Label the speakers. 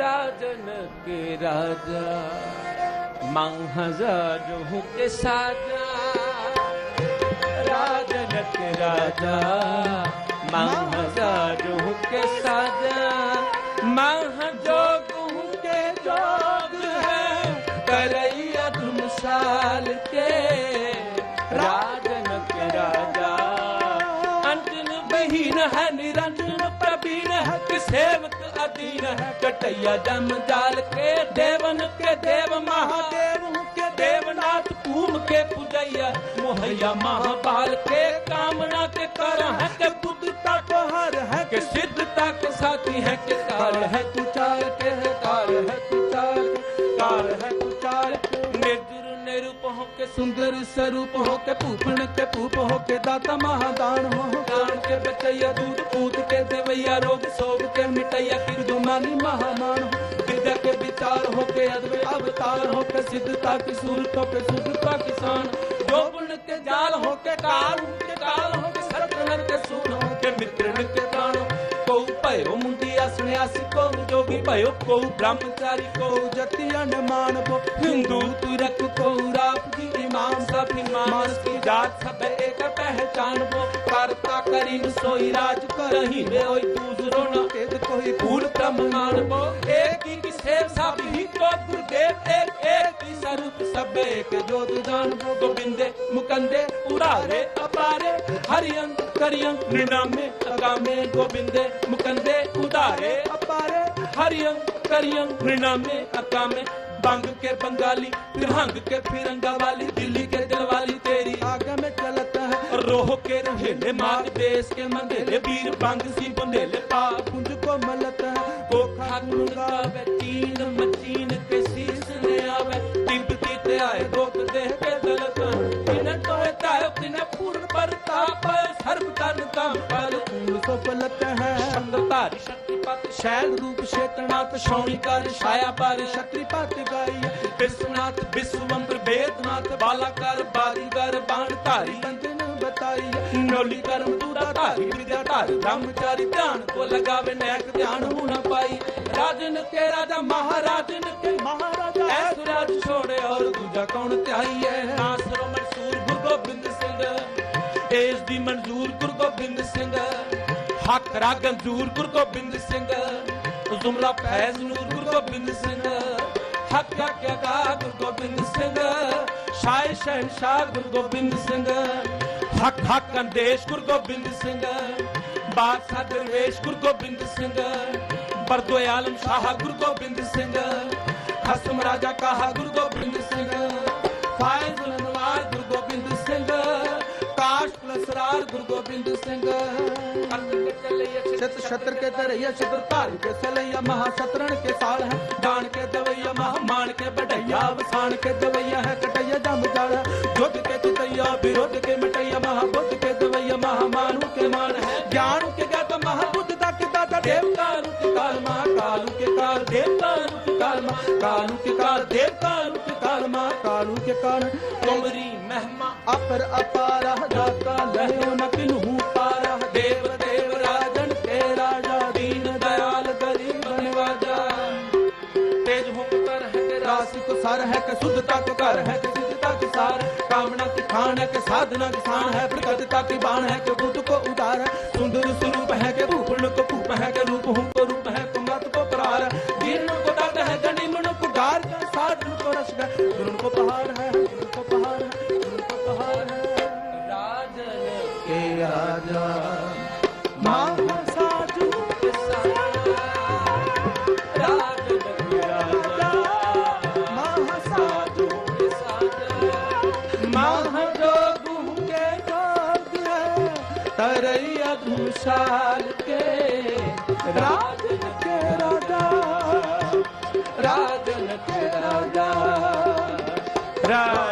Speaker 1: राजन के राजा मांग हजारों के साजा राजन के राजा मांग हजारों के साजा मांग जोगों के जोग है करैया तुम साल के राजन के राजा अंजन बहीन है निरंजन ਪ੍ਰਬੀਨ ਹੈ ਕਿ ਸੇਵਕ ਅਧੀਨ ਹੈ। ਕਟਿਆ ਜਮ ਜਾਲ ਕੇ ਦੇਵਨ ਕੇ ਦੇਵ ਮਹਾਦੇਵ
Speaker 2: ਕੇ ਦੇਵਨਾਥ
Speaker 1: ਭੂਮ ਕੇ ਪੁਜਈਆ। ਮੁਹਈਆ ਮਹਾਬਾਲ ਕੇ ਕਾਮਨਾ ਕੇ ਕਰ ਹੈ ਕਿ ਬੁੱਧ
Speaker 2: ਤੱਕ ਹਰ ਹੈ, ਕਿ
Speaker 1: ਸਿੱਧ ਤੱਕ ਸਾਥੀ ਹੈ, ਕਿ ਕਾਲ ਹੈ ਕੁਚਾਲ ਸੁੰਦਰ
Speaker 2: ਸਰੂਪ ਹੋ ਕੇ ਭੂਪਣ ਤੇ ਭੂਪ ਹੋ ਕੇ ਦਾਤਾ ਮਹਾਦਾਨ ਹੋ। ਦਾਨ
Speaker 1: ਕੇ ਬਚਈਆ ਦੂਤ ਪੂਤ ਕੇ ਦੇਵਈਆ ਰੋਗ ਸੋਗ ਕੇ ਮਿਟਈਆ ਫਿਰ ਦੁਮਾਨੀ
Speaker 2: ਮਹਾਮਾਨ
Speaker 1: ਵਿਦਿਆ ਕੇ
Speaker 2: ਵਿਚਾਰ ਹੋ ਕੇ ਅਦਵੇ ਅਵਤਾਰ ਹੋ ਕੇ ਸਿੱਧਤਾ ਕੀ ਸੂਰਤ ਪੇ
Speaker 1: ਸੁਧਤਾ ਕਿਸਾਨ ਜੋ ਪੁਣ ਕੇ ਜਾਲ ਹੋ ਕੇ ਕਾਲ ਕੇ ਕਾਲ ਹੋ ਕੇ ਸਰਤਨਰ ਕੇ ਸੂਰ ਹੋ ਕੇ ਮਿੱਤਰਨ ਕੇ ਦਾਨ ਕੋ ਭਇਓ ਮੁੰਡਿਆ ਸੁਣਿਆ ਸੀ ਕੋ ਜੋਗੀ ਭਇਓ ਕੋ ਬ੍ਰਹਮਚਾਰੀ ਕੋ
Speaker 2: ਜਤੀ ਅਨਮਾਨ ਕੋ। ਹਿੰਦੂ ਤੁਰਕ
Speaker 1: ਕੋ ਰਾਪ ਆਪਣੀ ਮਾਨਸ ਕੀ ਜਾਤ ਸਭ ਇੱਕ ਪਹਿਚਾਨ ਬੋ ਕਰਤਾ ਕਰੀਮ ਸੋਈ ਰਾਜ ਕਰਹੀ ਮੇ ਓਈ ਦੂਸਰੋ ਨਾ
Speaker 2: ਤੇਦ ਕੋਈ ਕੂੜ ਪ੍ਰਮ ਮਾਨ ਬੋ
Speaker 1: ਇੱਕ ਹੀ ਕਿਸੇ ਸਭ ਹੀ ਕੋ ਗੁਰਦੇਵ ਇੱਕ ਇੱਕ ਹੀ ਸਰੂਪ ਸਭ ਇੱਕ
Speaker 2: ਜੋਤ ਜਾਣ ਬੋ
Speaker 1: ਗੋਬਿੰਦੇ ਮੁਕੰਦੇ ਉਡਾਰੇ ਅਪਾਰੇ ਹਰਿ ਅੰਗ ਕਰਿ ਅੰਗ ਨਿਨਾਮੇ ਅਗਾਮੇ ਗੋਬਿੰਦੇ ਮੁਕੰਦੇ ਉਦਾਰੇ
Speaker 2: ਅਪਾਰੇ
Speaker 1: ਹਰਿ ਅੰਗ ਕਰਿ ਅੰਗ ਨਿਨਾਮੇ ਅਗਾਮੇ ਬੰਗ ਕੇ ਬੰਗਾਲੀ ਫਿਰੰਗ ਕੇ ਫਿਰੰਗਾ ਵਾਲੀ ਦਿੱਲੀ ਕੇ ਦਿਲਵਾਲੀ ਤੇਰੀ।
Speaker 2: ਆਗਾ ਮੈਂ ਚਲਤਾ ਹੈ।
Speaker 1: ਰੋਹ ਕੇ ਰੁਹੇਲੇ ਮਾਰ ਦੇਸ ਕੇ ਮੰਦੇਲੇ ਵੀਰ ਬੰਗ ਸੀ ਬੰਦੇਲੇ ਪਾ
Speaker 2: ਪੁੰਜ ਕੋ ਮਲਤਾ ਹੈ। ਕੋਖਾ ਗੁਰਗਾ
Speaker 1: ਵੇ ਚੀਨ ਮਚੀਨ ਕੇ ਸੀਸ ਨੇ ਆਵੇ। ਤਿੰਬਤੀ ਤੇ ਆਏ ਰੋਕ ਦੇ ਕੇ ਦਲਤ ਤਿਨ ਤੋਏ ਤਾਇ ਤਿਨ ਪੂਰਨ ਪਰਤਾਪ ਸਰਬ ਤਨ ਤਮ
Speaker 2: ਸੋ ਪਲਤ ਹੈ।
Speaker 1: ਸੰਗ ਧਾਰੀ
Speaker 2: ਸ਼ੈਲ ਰੂਪ ਸ਼ੇਤਨਾਥ ਸ਼ੌਣੀ ਕਰ ਛਾਇਆ ਪਰ ਸ਼ਕਤੀ ਪਤ ਗਾਈ
Speaker 1: ਬਿਸਵਨਾਥ ਬਿਸਵੰਬਰ ਬੇਦਨਾਥ ਬਾਲਾ ਕਰ ਬਾਦੀ ਕਰ ਬਾਣ ਧਾਰੀ
Speaker 2: ਬੰਦਨ ਬਤਾਈ ਨੋਲੀ ਕਰਮ ਦੂਰਾ ਧਾਰੀ, ਵਿਦਿਆ ਧਾਰ, ਬ੍ਰਹਮਚਾਰੀ, ਧਿਆਨ ਕੋ
Speaker 1: ਲਗਾਵੇ, ਨੈਕ ਧਿਆਨ ਹੋਣਾ ਪਾਈ। ਰਾਜਨ ਕੇ ਰਾਜਾ, ਮਹਾਰਾਜਨ ਕੇ
Speaker 2: ਮਹਾਰਾਜਾ ਐਸ
Speaker 1: ਰਾਜ ਛੋੜੇ ਔਰ ਦੂਜਾ ਕੌਣ ਧਿਆਈ
Speaker 2: ਹੈ?
Speaker 1: ਮਨਸੂਰ ਗੁਰੂ ਗੋਬਿੰਦ ਸਿੰਘ। ਇਸ ਦੀ ਮਨਜ਼ੂਰ ਹੱਕ ਰਾਗਨ ਜ਼ੂਰ, ਗੁਰੂ ਗੋਬਿੰਦ ਸਿੰਘ। ਜ਼ੁਮਰਾ ਫੈਜ਼ ਨੂਰ, ਗੁਰੂ ਗੋਬਿੰਦ ਸਿੰਘ। ਹੱਕ ਕਿਆ ਕਾ ਗੋਬਿੰਦ ਸਿੰਘ। ਸ਼ਾਹ ਸ਼ਹਿਨਸ਼ਾਹ, ਗੁਰੂ ਗੋਬਿੰਦ ਸਿੰਘ। ਹੱਕ ਹੱਕ ਅੰਦੇਸ਼, ਗੁਰੂ ਗੋਬਿੰਦ ਸਿੰਘ। ਬਾਦਸ਼ਾਹ ਦਰਵੇਸ਼, ਗੁਰੂ ਗੋਬਿੰਦ ਸਿੰਘ। ਬਰਦੋ ਆਲਮ ਸ਼ਾਹ, ਗੁਰੂ ਗੋਬਿੰਦ ਸਿੰਘ।
Speaker 2: ਖਸਮ ਰਾਜਾ ਕਾਹਾ, ਗੁਰੂ ਗੋਬਿੰਦ ਸਿੰਘ। ਫਾਇਜ਼ ਗੁਰੂ ਗੋਬਿੰਦ ਸਿੰਘ।
Speaker 1: ਛਤ ਛਤਰ ਕੇ ਤਰਈਆ ਛਤਰ
Speaker 2: ਧਾਰੀ ਕੇ ਸਲਈਆ ਮਹਾ ਸਤਰਣ ਕੇ ਸਾਲ ਹੈ। ਜਾਣ ਕੇ ਦਵਈਆ ਮਹਾ
Speaker 1: ਮਾਨ ਕੇ ਬਢਈਆ
Speaker 2: ਵਸਾਨ ਕੇ ਦਵਈਆ ਹੈ ਕਟਈਆ ਜੰਮ ਜਾੜਾ ਜੁਗ ਕੇ ਚਤਈਆ ਵਿਰੋਧ ਕੇ ਮਟਈਆ ਮਹਾ ਬੁੱਧ ਕੇ ਦਵਈਆ ਮਹਾ ਮਾਨੂ
Speaker 1: ਕੇ ਮਾਨ ਹੈ।
Speaker 2: ਗਿਆਨ ਕੇ ਗਤ ਮਹਾ ਬੁੱਧ ਦਾ ਕੇ ਦਾਤਾ ਦੇਵਤਾ
Speaker 1: ਕੇ ਕਾਲ ਮਾ ਕਾਲੂ ਕੇ ਕਾਲ ਦੇਵਤਾ ਕੇ ਕਾਲ ਮਾ ਕਾਲੂ ਕੇ ਕਾਲ ਦੇਵਤਾ ਨੂੰ
Speaker 2: ਮਹਿਮਾ ਕਾਲੂ ਕੇ ਕਾਣ ਤੁਮਰੀ
Speaker 1: ਮਹਿਮਾ।
Speaker 2: ਅਪਰ ਅਪਾਰਾ ਦਾਤਾ ਲਹਿਓ ਨ ਕਿਨਹੂ ਪਾਰਾ। ਦੇਵ ਦੇਵ ਰਾਜਨ ਤੇ ਰਾਜਾ ਦੀਨ ਦਇਆਲ ਗਰੀਬ ਨਿਵਾਜਾ
Speaker 1: ਤੇਜ ਹੁਕਤਰ ਹੈ ਤੇ ਰਾਸੀ।
Speaker 2: ਸਰ ਹੈ ਕਿ ਸੁਧ ਤੱਕ ਕਰ ਹੈ ਕਿ ਸਿਧ ਤੱਕ ਸਾਰ। ਕਾਮਨਾ ਕੀ ਖਾਨ ਹੈ ਕਿ ਸਾਧਨਾ ਕੀ ਸਾਨ ਹੈ ਪ੍ਰਗਟ ਤੱਕ ਬਾਣ ਹੈ ਕਿ ਬੁੱਧ ਕੋ ਉਦਾਰ ਸੁੰਦਰ ਸਰੂਪ ਹੈ ਕਿ ਭੂਪਨ ਕੋ
Speaker 1: ਰਾਜਾ। ਮਾਹ ਸਾਜੂ ਰਾਜ ਜਗ ਰਾਜਾ ਮਾਹ ਸਾਜੂ ਮਾਹ ਜੋਗੂ ਕੇ
Speaker 2: ਜੋਗ ਹੈ ਤਰਈ
Speaker 1: ਅਧੂਸ਼ਾਲ ਕੇ ਰਾਜਨ ਕੇ ਰਾਜਾ ਰਾਜਨ ਕੇ ਰਾਜਾ ਰਾਜ